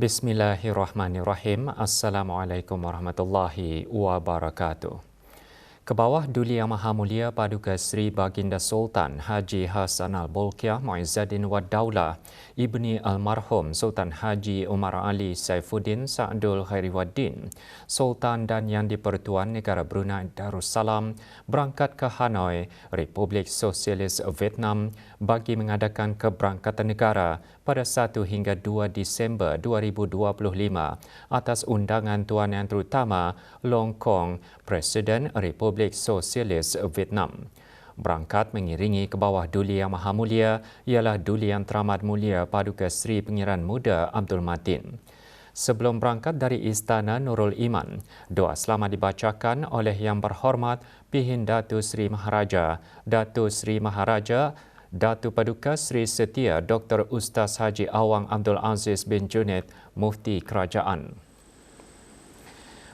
Bismillahirrahmanirrahim. Assalamualaikum warahmatullahi wabarakatuh. Ke bawah Duli Yang Maha Mulia Paduka Sri Baginda Sultan Haji Hassan Al-Bolkiah Muizzaddin Wad Daulah Ibni Almarhum Sultan Haji Umar Ali Saifuddin Sa'dul Khairiwaddin Sultan dan Yang di-Pertuan Negara Brunei Darussalam berangkat ke Hanoi, Republik Sosialis Vietnam bagi mengadakan keberangkatan negara pada 1 hingga 2 Disember 2025 atas undangan Tuan Yang Terutama Long Kong, Presiden Republik Sosialis Vietnam. Berangkat mengiringi ke bawah Duli Yang Maha Mulia ialah Duli Yang Teramat Mulia Paduka Seri Pengiran Muda Abdul Matin. Sebelum berangkat dari Istana Nurul Iman, doa selamat dibacakan oleh Yang Berhormat Pihin Datu Seri Maharaja, Datu Seri Maharaja Datu Paduka Sri Setia Dr. Ustaz Haji Awang Abdul Aziz bin Junid, Mufti Kerajaan.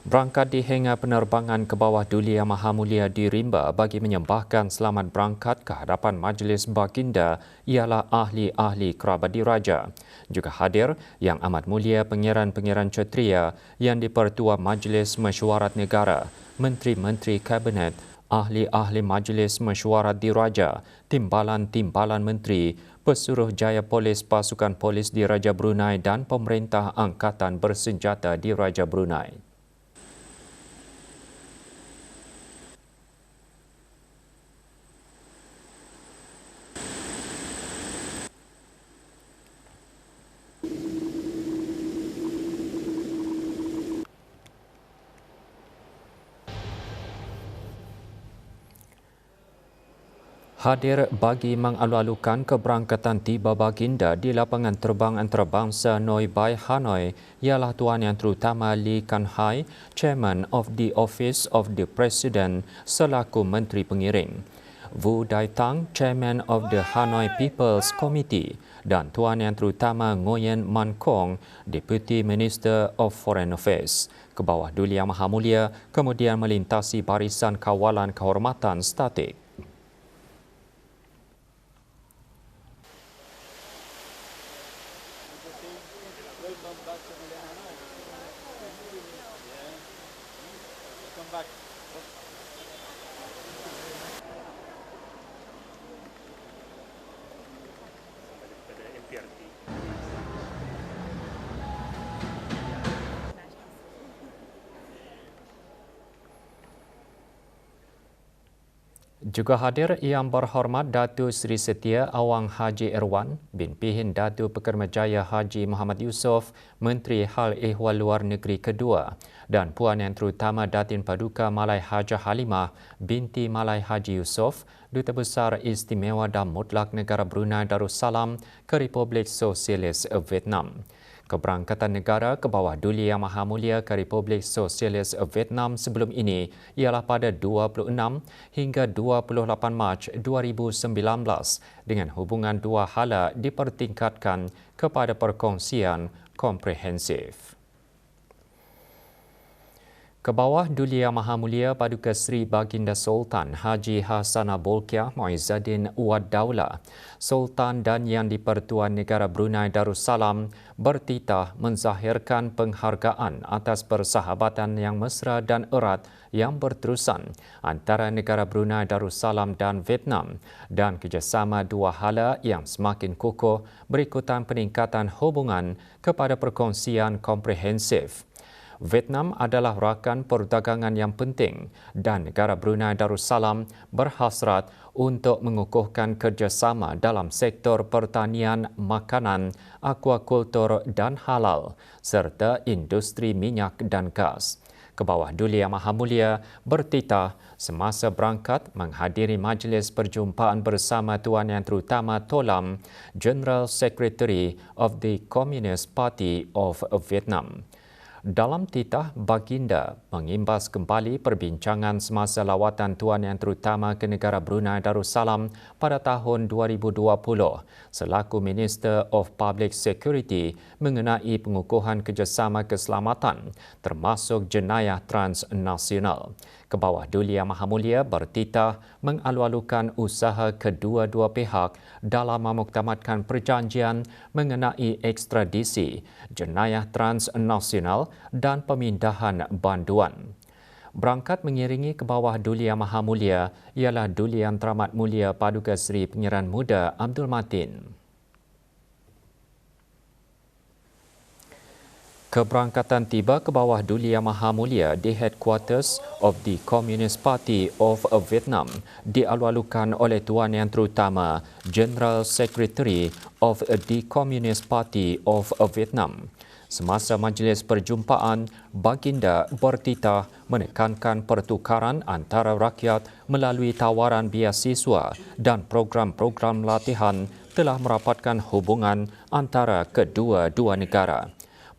Berangkat di hingga penerbangan ke bawah Duli Yang Maha Mulia di Rimba bagi menyembahkan selamat berangkat ke hadapan Majlis Baginda ialah ahli-ahli kerabat diraja. Juga hadir Yang Amat Mulia Pengiran-Pengiran Cetria yang dipertua Majlis Mesyuarat Negara, Menteri-Menteri Kabinet, ahli-ahli majlis mesyuarat diraja, timbalan-timbalan menteri, pesuruh jaya polis pasukan polis diraja Brunei dan pemerintah angkatan bersenjata diraja Brunei. Hadir bagi mengalu-alukan keberangkatan tiba baginda di lapangan terbang antarabangsa Noi Bai Hanoi ialah Tuan Yang Terutama Lee Kan Hai, Chairman of the Office of the President selaku Menteri Pengiring. Wu Dai Tang, Chairman of the Hanoi People's Committee dan Tuan Yang Terutama Ngoyen Man Kong, Deputy Minister of Foreign Affairs. Ke bawah Duli Yang Maha Mulia kemudian melintasi barisan kawalan kehormatan statik. izquierda. Juga hadir yang berhormat Datu Sri Setia Awang Haji Erwan bin Pihin Datu Pekermajaya Haji Muhammad Yusof, Menteri Hal Ehwal Luar Negeri kedua dan Puan yang terutama Datin Paduka Malai Hajah Halimah binti Malai Haji Yusof, Duta Besar Istimewa dan Mutlak Negara Brunei Darussalam ke Republik Sosialis Vietnam keberangkatan negara ke bawah Duli Yang Maha Mulia ke Republik Sosialis Vietnam sebelum ini ialah pada 26 hingga 28 Mac 2019 dengan hubungan dua hala dipertingkatkan kepada perkongsian komprehensif. Ke bawah Duli Yang Maha Mulia Paduka Sri Baginda Sultan Haji Hassan Bolkiah Muizzaddin Wad Daulah, Sultan dan Yang di-Pertuan Negara Brunei Darussalam bertitah menzahirkan penghargaan atas persahabatan yang mesra dan erat yang berterusan antara negara Brunei Darussalam dan Vietnam dan kerjasama dua hala yang semakin kukuh berikutan peningkatan hubungan kepada perkongsian komprehensif. Vietnam adalah rakan perdagangan yang penting dan negara Brunei Darussalam berhasrat untuk mengukuhkan kerjasama dalam sektor pertanian, makanan, akuakultur dan halal serta industri minyak dan gas. Ke bawah Duli Yang Maha Mulia bertitah semasa berangkat menghadiri majlis perjumpaan bersama Tuan Yang Terutama Tolam, General Secretary of the Communist Party of Vietnam. Dalam titah baginda mengimbas kembali perbincangan semasa lawatan tuan yang terutama ke negara Brunei Darussalam pada tahun 2020 selaku Minister of Public Security mengenai pengukuhan kerjasama keselamatan termasuk jenayah transnasional. Kebawah Duli Yang Maha Mulia bertitah mengalu-alukan usaha kedua-dua pihak dalam memuktamadkan perjanjian mengenai ekstradisi, jenayah transnasional dan pemindahan banduan. Berangkat mengiringi ke bawah Duli Yang Maha Mulia ialah Duli Yang Teramat Mulia Paduka Seri Pengiran Muda Abdul Matin. Keberangkatan tiba ke bawah Duli Yang Maha Mulia di headquarters of the Communist Party of Vietnam dialu-alukan oleh Tuan Yang Terutama General Secretary of the Communist Party of Vietnam. Semasa majlis perjumpaan, Baginda bertitah menekankan pertukaran antara rakyat melalui tawaran biasiswa dan program-program latihan telah merapatkan hubungan antara kedua-dua negara.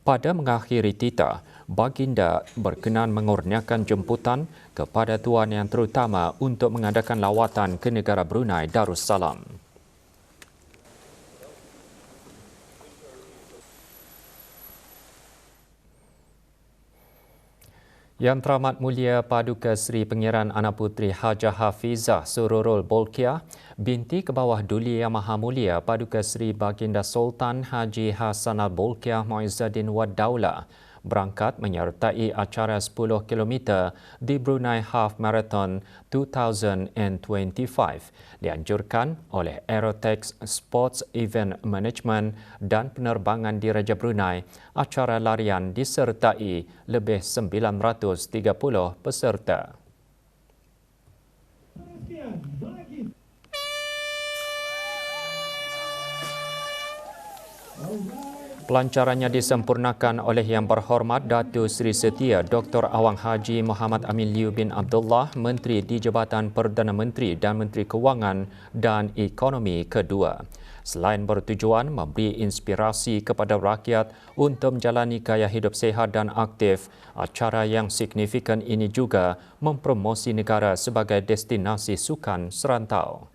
Pada mengakhiri titah, Baginda berkenan mengurniakan jemputan kepada Tuan Yang Terutama untuk mengadakan lawatan ke negara Brunei Darussalam. Yang teramat mulia Paduka Seri Pengiran Anak Puteri Hajah Hafizah Sururul Bolkiah, binti ke bawah Duli Yang Maha Mulia Paduka Seri Baginda Sultan Haji Hasan Al-Bolkiah Muizzaddin Wad Daulah berangkat menyertai acara 10 km di Brunei Half Marathon 2025 dianjurkan oleh Aerotex Sports Event Management dan Penerbangan di Raja Brunei. Acara larian disertai lebih 930 peserta. Pelancarannya disempurnakan oleh Yang Berhormat Datu Seri Setia Dr. Awang Haji Muhammad Amin Liu bin Abdullah, Menteri di Jabatan Perdana Menteri dan Menteri Kewangan dan Ekonomi kedua. Selain bertujuan memberi inspirasi kepada rakyat untuk menjalani gaya hidup sehat dan aktif, acara yang signifikan ini juga mempromosi negara sebagai destinasi sukan serantau.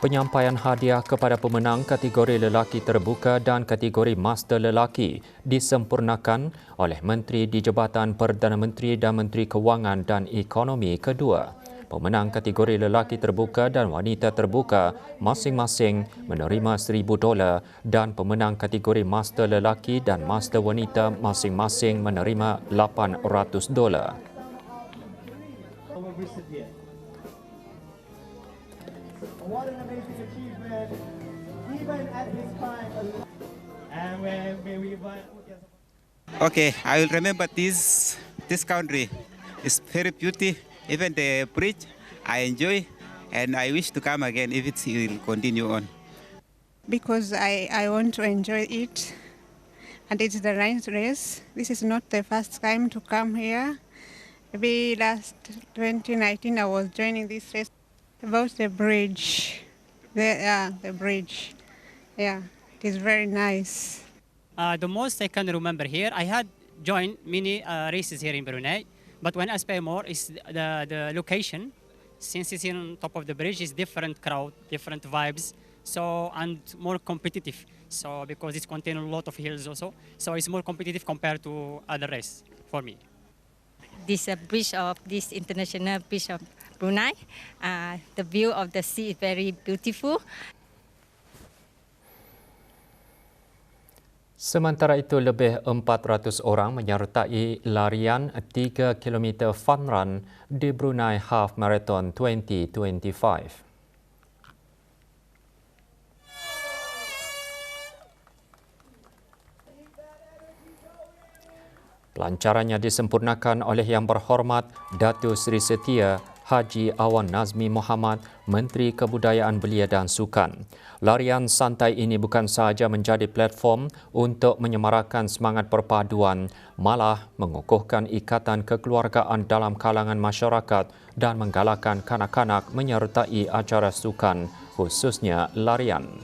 Penyampaian hadiah kepada pemenang kategori lelaki terbuka dan kategori master lelaki disempurnakan oleh Menteri di Jabatan Perdana Menteri dan Menteri Kewangan dan Ekonomi kedua. Pemenang kategori lelaki terbuka dan wanita terbuka masing-masing menerima RM1,000 dan pemenang kategori master lelaki dan master wanita masing-masing menerima RM800 recipient. What an amazing achievement, even at this time. And when we Okay, I will remember this this country. It's very beautiful. Even the bridge, I enjoy, and I wish to come again if it will continue on. Because I, I want to enjoy it, and it's the right race. This is not the first time to come here. Maybe last 2019 I was joining this race about the bridge. The, yeah, the bridge. Yeah, it is very nice. Uh, the most I can remember here, I had joined many uh, races here in Brunei, but when I spend more is the, the location. Since it's on top of the bridge, it's different crowd, different vibes, so and more competitive. So because it's contain a lot of hills also, so it's more competitive compared to other race for me this uh, bridge of this international bridge of Brunei. Uh, the view of the sea is very beautiful. Sementara itu, lebih 400 orang menyertai larian 3 km fun run di Brunei Half Marathon 2025. Pelancarannya disempurnakan oleh Yang Berhormat Datuk Seri Setia Haji Awan Nazmi Muhammad, Menteri Kebudayaan Belia dan Sukan. Larian santai ini bukan sahaja menjadi platform untuk menyemarakan semangat perpaduan, malah mengukuhkan ikatan kekeluargaan dalam kalangan masyarakat dan menggalakkan kanak-kanak menyertai acara sukan, khususnya larian.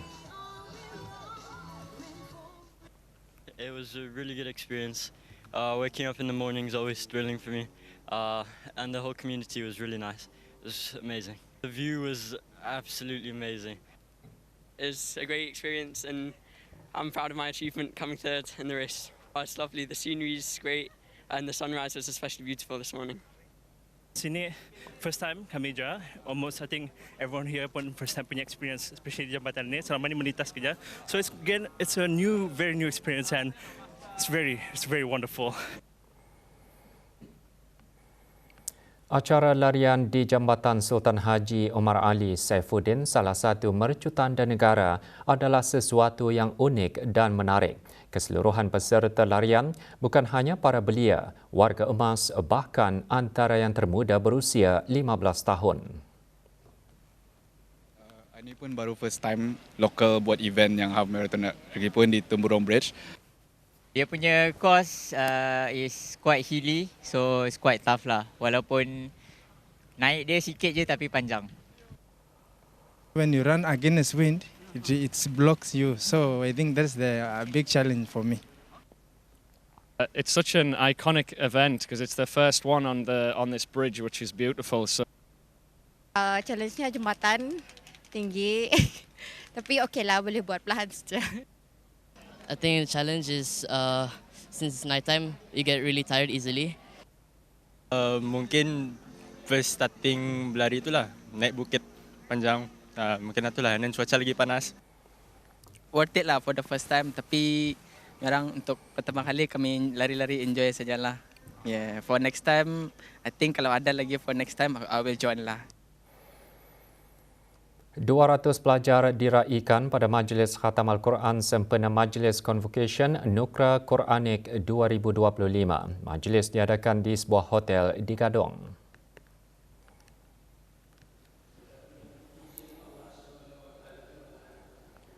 It was a really good experience. Uh, waking up in the morning is always thrilling for me. Uh, and the whole community was really nice. It was amazing. The view was absolutely amazing. It's a great experience, and I'm proud of my achievement coming third in the race. Oh, it's lovely. The scenery is great, and the sunrise was especially beautiful this morning. Sini first time kami juga. Almost I think everyone here pun first time punya experience especially di jambatan ni. Selama ni melintas kerja. So it's again it's a new very new experience and it's very it's very wonderful. Acara larian di Jambatan Sultan Haji Omar Ali Saifuddin, salah satu mercu tanda negara, adalah sesuatu yang unik dan menarik. Keseluruhan peserta larian bukan hanya para belia, warga emas bahkan antara yang termuda berusia 15 tahun. Uh, ini pun baru first time local buat event yang half marathon lagi pun di Temburong Bridge. Dia punya course uh, is quite hilly, so it's quite tough lah. Walaupun naik dia sikit je tapi panjang. When you run against wind, it, it blocks you. So I think that's the uh, big challenge for me. Uh, it's such an iconic event because it's the first one on the on this bridge, which is beautiful. So uh, challenge-nya jembatan tinggi, tapi okey lah boleh buat perlahan saja. I think the challenge is uh, since it's night time, you get really tired easily. Uh, mungkin first starting berlari itulah naik bukit panjang. Uh, mungkin itulah dan cuaca lagi panas. Worth it lah for the first time tapi sekarang untuk pertama kali kami lari-lari enjoy sajalah. Yeah, for next time I think kalau ada lagi for next time I will join lah. 200 pelajar diraikan pada Majlis Khatam Al-Quran sempena Majlis Convocation Nukra Quranik 2025. Majlis diadakan di sebuah hotel di Gadong.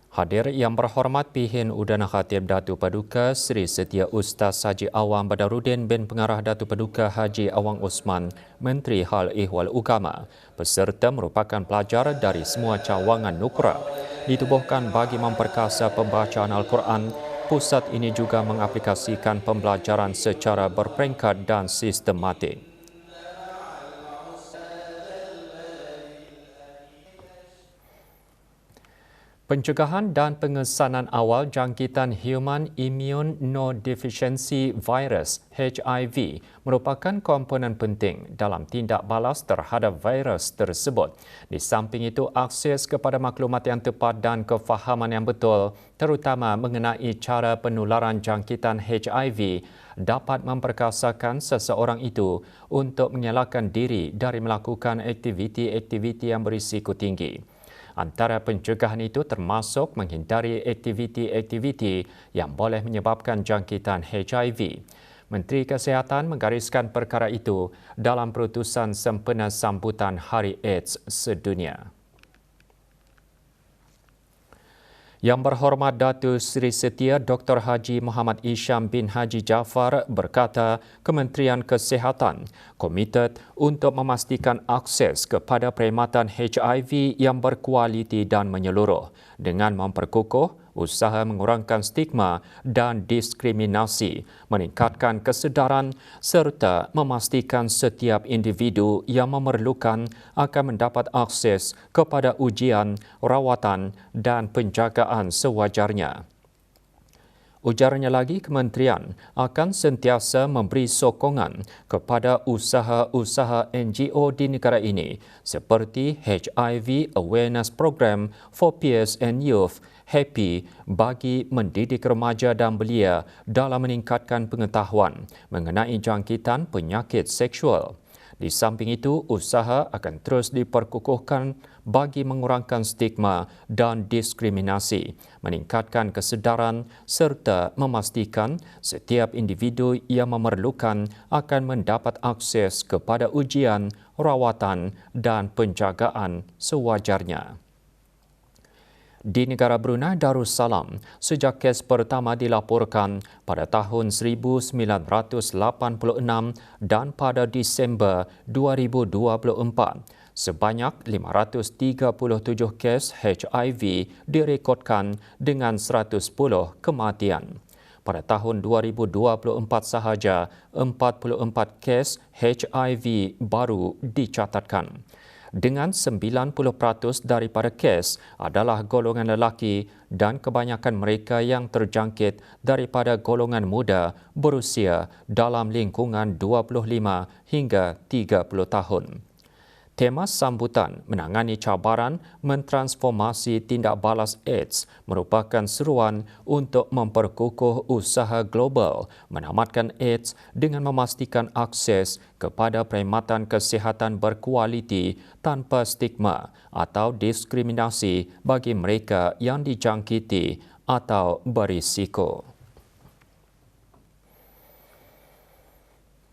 Hadir yang berhormat Pihin Udana Khatib Datu Paduka Sri Setia Ustaz Haji Awang Badarudin bin Pengarah Datu Paduka Haji Awang Osman, Menteri Hal Ehwal Ugama. Peserta merupakan pelajar dari semua cawangan Nukra. Ditubuhkan bagi memperkasa pembacaan Al-Quran, pusat ini juga mengaplikasikan pembelajaran secara berperingkat dan sistematik. Pencegahan dan pengesanan awal jangkitan Human Immunodeficiency Virus HIV merupakan komponen penting dalam tindak balas terhadap virus tersebut. Di samping itu, akses kepada maklumat yang tepat dan kefahaman yang betul, terutama mengenai cara penularan jangkitan HIV, dapat memperkasakan seseorang itu untuk menyelakan diri dari melakukan aktiviti-aktiviti yang berisiko tinggi. Antara pencegahan itu termasuk menghindari aktiviti-aktiviti yang boleh menyebabkan jangkitan HIV. Menteri Kesihatan menggariskan perkara itu dalam perutusan sempena sambutan Hari AIDS sedunia. Yang berhormat Datu Sri Setia Dr. Haji Muhammad Isham bin Haji Jafar berkata Kementerian Kesihatan komited untuk memastikan akses kepada perkhidmatan HIV yang berkualiti dan menyeluruh dengan memperkukuh usaha mengurangkan stigma dan diskriminasi, meningkatkan kesedaran serta memastikan setiap individu yang memerlukan akan mendapat akses kepada ujian, rawatan dan penjagaan sewajarnya. Ujarnya lagi, kementerian akan sentiasa memberi sokongan kepada usaha-usaha NGO di negara ini seperti HIV Awareness Program for Peers and Youth happy bagi mendidik remaja dan belia dalam meningkatkan pengetahuan mengenai jangkitan penyakit seksual. Di samping itu, usaha akan terus diperkukuhkan bagi mengurangkan stigma dan diskriminasi, meningkatkan kesedaran serta memastikan setiap individu yang memerlukan akan mendapat akses kepada ujian, rawatan dan penjagaan sewajarnya di negara Brunei Darussalam sejak kes pertama dilaporkan pada tahun 1986 dan pada Disember 2024. Sebanyak 537 kes HIV direkodkan dengan 110 kematian. pada tahun 2024 sahaja 44 kes HIV baru dicatatkan. Dengan 90% daripada kes adalah golongan lelaki dan kebanyakan mereka yang terjangkit daripada golongan muda berusia dalam lingkungan 25 hingga 30 tahun. Tema sambutan menangani cabaran mentransformasi tindak balas AIDS merupakan seruan untuk memperkukuh usaha global menamatkan AIDS dengan memastikan akses kepada perkhidmatan kesihatan berkualiti tanpa stigma atau diskriminasi bagi mereka yang dijangkiti atau berisiko.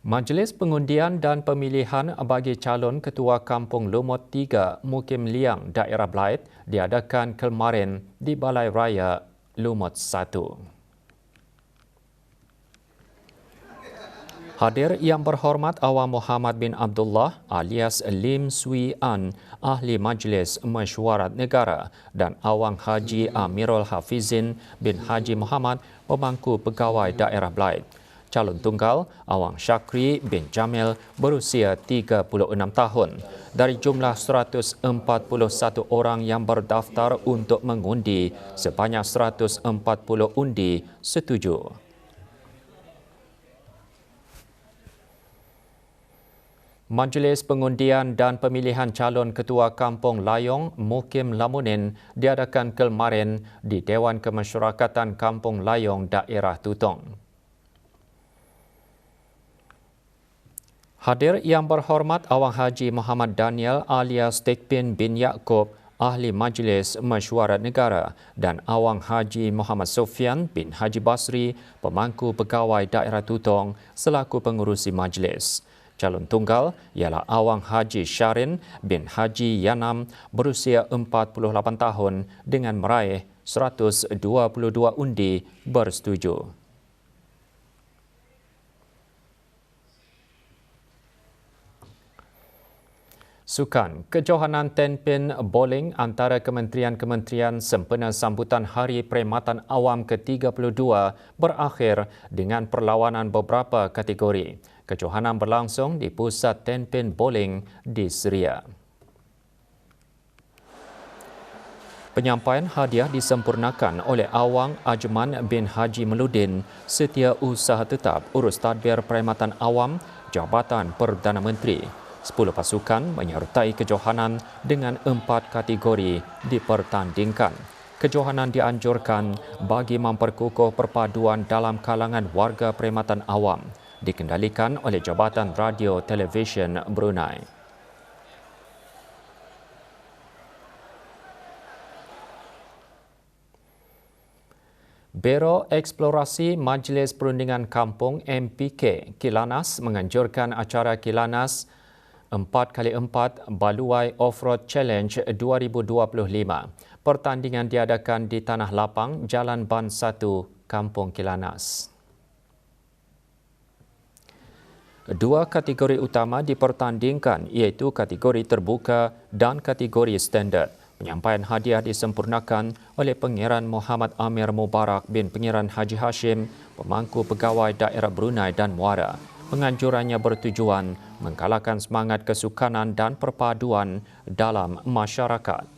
Majlis Pengundian dan Pemilihan bagi calon Ketua Kampung Lumut 3 Mukim Liang Daerah Belait diadakan kemarin di Balai Raya Lumut 1. Hadir yang berhormat Awam Muhammad bin Abdullah alias Lim Sui An, Ahli Majlis Mesyuarat Negara dan Awang Haji Amirul Hafizin bin Haji Muhammad, pemangku pegawai daerah Belait calon tunggal Awang Syakri bin Jamil berusia 36 tahun. Dari jumlah 141 orang yang berdaftar untuk mengundi, sebanyak 140 undi setuju. Majlis Pengundian dan Pemilihan Calon Ketua Kampung Layong Mukim Lamunin diadakan kemarin di Dewan Kemasyarakatan Kampung Layong Daerah Tutong. Hadir yang berhormat Awang Haji Muhammad Daniel alias Tekpin bin Yaakob, Ahli Majlis Mesyuarat Negara dan Awang Haji Muhammad Sofian bin Haji Basri, pemangku pegawai daerah Tutong selaku pengurusi majlis. Calon tunggal ialah Awang Haji Syarin bin Haji Yanam berusia 48 tahun dengan meraih 122 undi bersetuju. Sukan, kejohanan tenpin bowling antara kementerian-kementerian sempena sambutan Hari Perkhidmatan Awam ke-32 berakhir dengan perlawanan beberapa kategori. Kejohanan berlangsung di pusat tenpin bowling di Seria. Penyampaian hadiah disempurnakan oleh Awang Ajman bin Haji Meludin, setia usaha tetap urus tadbir perkhidmatan awam Jabatan Perdana Menteri. 10 pasukan menyertai kejohanan dengan empat kategori dipertandingkan. Kejohanan dianjurkan bagi memperkukuh perpaduan dalam kalangan warga perkhidmatan awam dikendalikan oleh Jabatan Radio Televisyen Brunei. Biro Eksplorasi Majlis Perundingan Kampung MPK Kilanas menganjurkan acara Kilanas 4x4 Baluai Offroad Challenge 2025. Pertandingan diadakan di Tanah Lapang, Jalan Ban 1, Kampung Kilanas. Dua kategori utama dipertandingkan iaitu kategori terbuka dan kategori standard. Penyampaian hadiah disempurnakan oleh Pengiran Muhammad Amir Mubarak bin Pengiran Haji Hashim, pemangku pegawai daerah Brunei dan Muara penganjurannya bertujuan menggalakkan semangat kesukanan dan perpaduan dalam masyarakat.